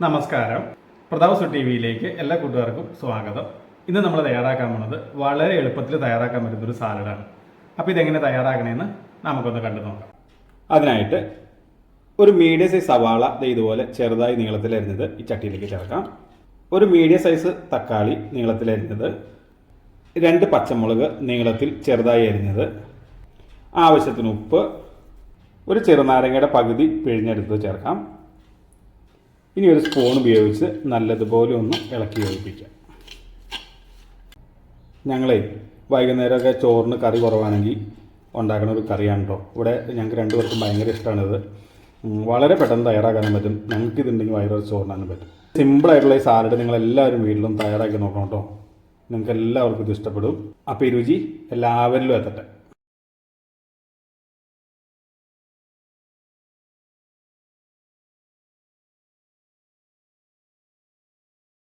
നമസ്കാരം. പ്രതാപ് ടി വിയിലേക്ക് എല്ലാ കൂട്ടുകാർക്കും സ്വാഗതം. ഇന്ന് നമ്മൾ തയ്യാറാക്കാൻ പോണത് വളരെ എളുപ്പത്തിൽ തയ്യാറാക്കാൻ പറ്റുന്ന ഒരു സാലഡാണ്. അപ്പോൾ ഇതെങ്ങനെ തയ്യാറാക്കണമെന്ന് നമുക്കൊന്ന് കണ്ടു നോക്കാം. അതിനായിട്ട് ഒരു മീഡിയം സൈസ് സവാള ഇതുപോലെ ചെറുതായി നീളത്തിലരിഞ്ഞത് ഈ ചട്ടിയിലേക്ക് ചേർക്കാം. ഒരു മീഡിയം സൈസ് തക്കാളി നീളത്തിലരിഞ്ഞത് രണ്ട് പച്ചമുളക് നീളത്തിൽ ചെറുതായി അരിഞ്ഞത്. ആവശ്യത്തിന് ഉപ്പ്. ഒരു ചെറുനാരങ്ങയുടെ പകുതി പിഴിഞ്ഞെടുത്ത് ചേർക്കാം. ഇനി ഒരു സ്പൂൺ ഉപയോഗിച്ച് നല്ലതുപോലെ ഒന്ന് ഇളക്കി യോജിപ്പിക്കാം. ഞങ്ങളെ വൈകുന്നേരമൊക്കെ ചോറിന് കറി കുറവാണെങ്കിൽ ഉണ്ടാക്കുന്ന ഒരു കറിയാണ് കേട്ടോ ഇവിടെ ഞങ്ങൾക്ക് രണ്ടു പേർക്കും ഭയങ്കര ഇഷ്ടമാണിത് വളരെ പെട്ടെന്ന് തയ്യാറാക്കാനും പറ്റും. ഞങ്ങൾക്ക് ഇതുണ്ടെങ്കിൽ വൈകുന്നേരം ചോറിനാനും പറ്റും. സിമ്പിളായിട്ടുള്ള ഈ സാലഡ് നിങ്ങൾ എല്ലാവരും വീട്ടിലും തയ്യാറാക്കി നോക്കണം കേട്ടോ നിങ്ങൾക്ക് എല്ലാവർക്കും ഇത് ഇഷ്ടപ്പെടും. അപ്പോൾ ഈ രുചി എല്ലാവരിലും എത്തട്ടെ.